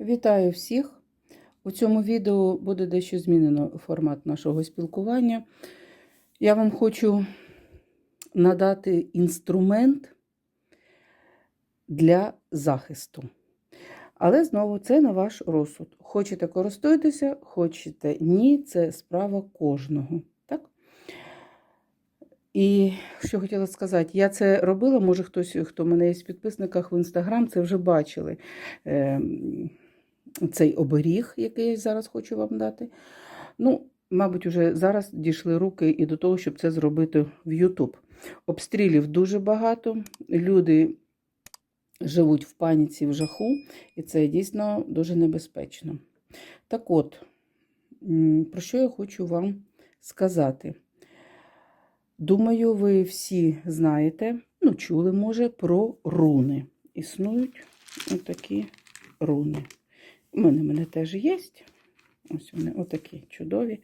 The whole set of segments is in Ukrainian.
Вітаю всіх! У цьому відео буде дещо змінено формат нашого спілкування. Я вам хочу надати інструмент для захисту. Але знову це на ваш розсуд. Хочете користуйтеся, хочете ні, це справа кожного. Так? І що хотіла сказати, я це робила, може хтось, хто мене є в підписниках в інстаграм, це вже бачили. Цей оберіг, який я зараз хочу вам дати. Ну, мабуть, уже зараз дійшли руки і до того, щоб це зробити в YouTube. Обстрілів дуже багато. Люди живуть в паніці, в жаху, і це дійсно дуже небезпечно. Так от, про що я хочу вам сказати? Думаю, ви всі знаєте, ну, чули, може, про руни. Існують такі руни. У мене, мене теж є. Ось вони отакі чудові.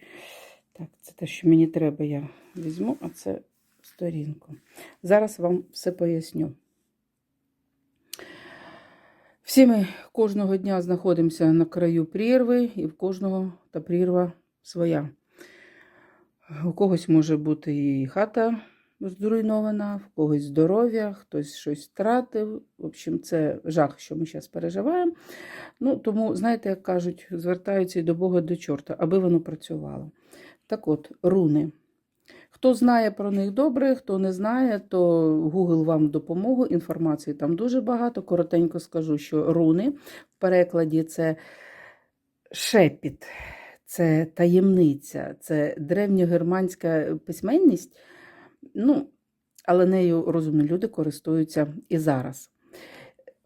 Так, це те, що мені треба, я візьму, а це сторінку. Зараз вам все поясню. Всі ми кожного дня знаходимося на краю прірви, і в кожного та прірва своя. У когось може бути і хата зруйнована, в когось здоров'я, хтось щось втратив. В общем, це жах, що ми зараз переживаємо. Ну, Тому, знаєте, як кажуть, звертаються і до Бога до чорта, аби воно працювало. Так от, руни. Хто знає про них добре, хто не знає, то Google вам допомогу. Інформації там дуже багато. Коротенько скажу, що руни в перекладі це шепіт, це таємниця, це древньогерманська письменність. Ну, але нею розумні люди користуються і зараз.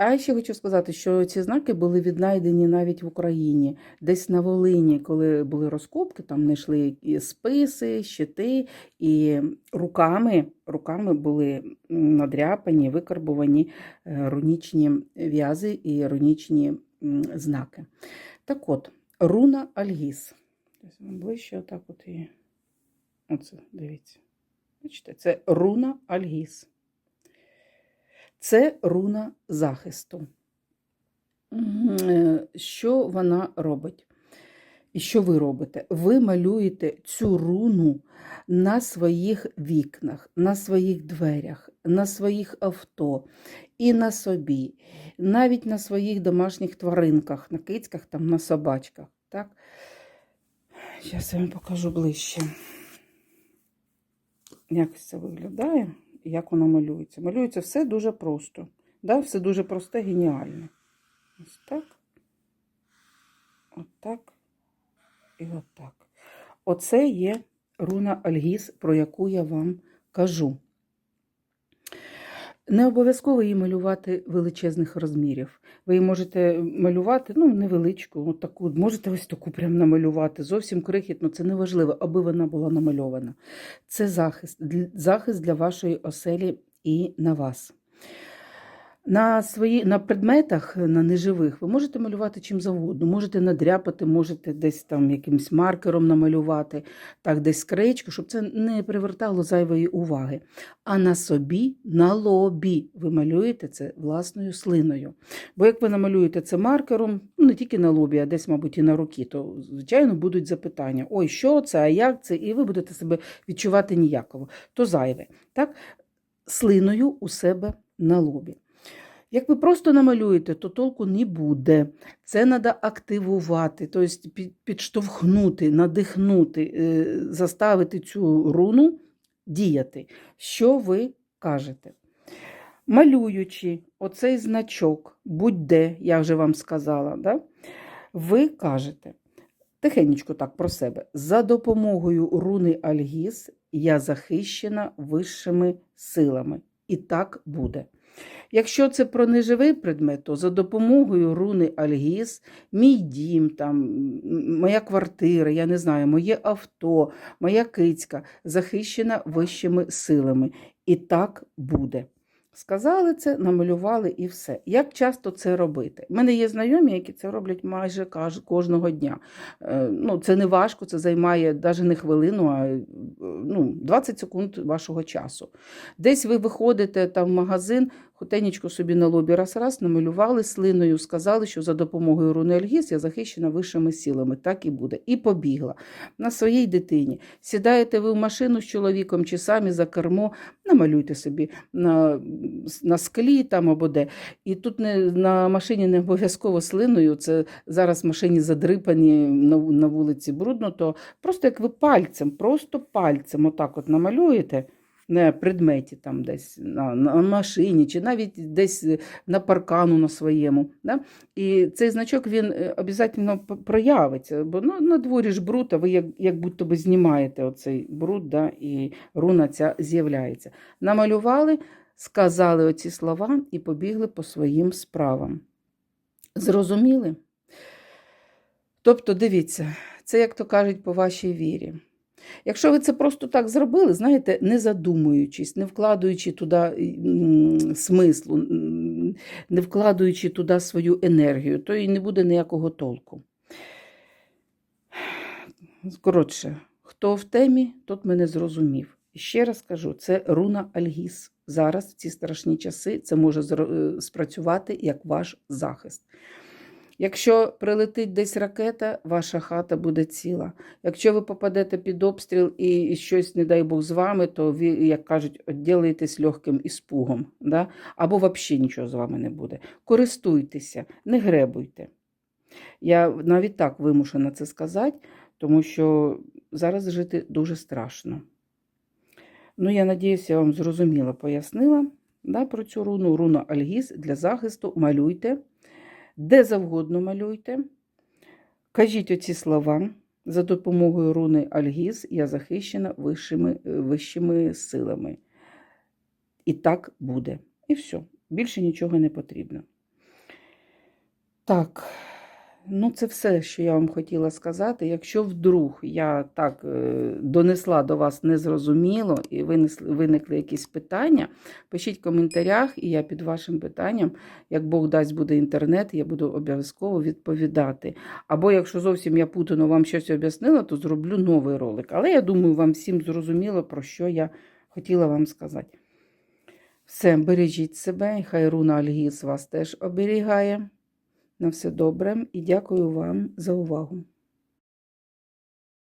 А ще хочу сказати, що ці знаки були віднайдені навіть в Україні, десь на Волині, коли були розкопки, там знайшли і списи, щити, і руками руками були надряпані, викарбувані е, рунічні в'язи і рунічні знаки. Так от, руна Альгіс. Ближче отак от і. Оце, дивіться. Бачите, це руна Альгіс. Це руна захисту. Е, що вона робить? І що ви робите? Ви малюєте цю руну на своїх вікнах, на своїх дверях, на своїх авто і на собі, навіть на своїх домашніх тваринках, на кицьках, там, на собачках. Так? Зараз я вам покажу ближче. Як це виглядає? як вона малюється. Малюється все дуже просто. Да? Все дуже просте, геніальне. Ось так. Отак. І отак. Оце є руна Альгіс, про яку я вам кажу. Не обов'язково її малювати величезних розмірів. Ви її можете малювати, ну, невеличку, от таку, можете ось таку прям намалювати, зовсім крихітно, це не важливо, аби вона була намальована. Це захист, захист для вашої оселі і на вас. На свої, на предметах, на неживих, ви можете малювати чим завгодно. Можете надряпати, можете десь там якимсь маркером намалювати, так, десь скречку, щоб це не привертало зайвої уваги. А на собі, на лобі, ви малюєте це власною слиною. Бо як ви намалюєте це маркером, ну не тільки на лобі, а десь, мабуть, і на руки, то, звичайно, будуть запитання: ой, що це, а як це? І ви будете себе відчувати ніяково. То зайве. Так? Слиною у себе на лобі. Як ви просто намалюєте, то толку не буде. Це треба активувати, тобто підштовхнути, надихнути, е, заставити цю руну діяти. Що ви кажете? Малюючи оцей значок, будь-де, я вже вам сказала, да? ви кажете, тихенечко так про себе, за допомогою руни Альгіс я захищена вищими силами. І так буде. Якщо це про неживий предмет, то за допомогою руни Альгіс, мій дім, там, моя квартира, я не знаю, моє авто, моя кицька захищена вищими силами. І так буде. Сказали це, намалювали і все. Як часто це робити? У мене є знайомі, які це роблять майже кожного дня. Е, ну, Це не важко, це займає навіть не хвилину, а ну, 20 секунд вашого часу. Десь ви виходите там в магазин, хутенечко собі на лобі раз-раз намалювали слиною, сказали, що за допомогою рунеальгіз я захищена вищими силами. Так і буде. І побігла на своїй дитині. Сідаєте ви в машину з чоловіком чи самі за кермо, намалюйте собі на, на склі там або де. І тут не, на машині не обов'язково слиною, це зараз машині задрипані на, на вулиці брудно, то просто як ви пальцем, просто пальцем отак от намалюєте предметі там десь на, на машині, чи навіть десь на паркану на своєму. Да? І цей значок він е, обов'язково проявиться, бо ну, на дворі ж бруд, а ви як, як будто би знімаєте оцей бруд, да? і руна ця з'являється. Намалювали, сказали оці слова і побігли по своїм справам. Зрозуміли? Тобто, дивіться, це, як то кажуть, по вашій вірі. Якщо ви це просто так зробили, знаєте, не задумуючись, не вкладаючи туди смислу, не вкладаючи туди свою енергію, то і не буде ніякого толку. Коротше, хто в темі, тот мене зрозумів. І Ще раз кажу, це руна Альгіс. Зараз, в ці страшні часи, це може е, спрацювати як ваш захист. Якщо прилетить десь ракета, ваша хата буде ціла. Якщо ви попадете під обстріл і щось, не дай Бог, з вами, то ви, як кажуть, відділитесь легким іспугом. Да? Або взагалі нічого з вами не буде. Користуйтеся, не гребуйте. Я навіть так вимушена це сказати, тому що зараз жити дуже страшно. Ну, я надіюся, я вам зрозуміло пояснила да, про цю руну. Руна Альгіз для захисту малюйте, де завгодно малюйте. Кажіть оці слова. За допомогою руни Альгіз я захищена вищими, е, вищими силами. І так буде. І все. Більше нічого не потрібно. Так, ну це все, що я вам хотіла сказати. Якщо вдруг я так е, донесла до вас незрозуміло і виникли якісь питання, пишіть в коментарях, і я під вашим питанням, як Бог дасть буде інтернет, я буду обов'язково відповідати. Або якщо зовсім я путано вам щось об'яснила, то зроблю новий ролик. Але я думаю, вам всім зрозуміло, про що я хотіла вам сказати. Все, бережіть себе, хай руна Альгіз вас теж оберігає. На все добре і дякую вам за увагу.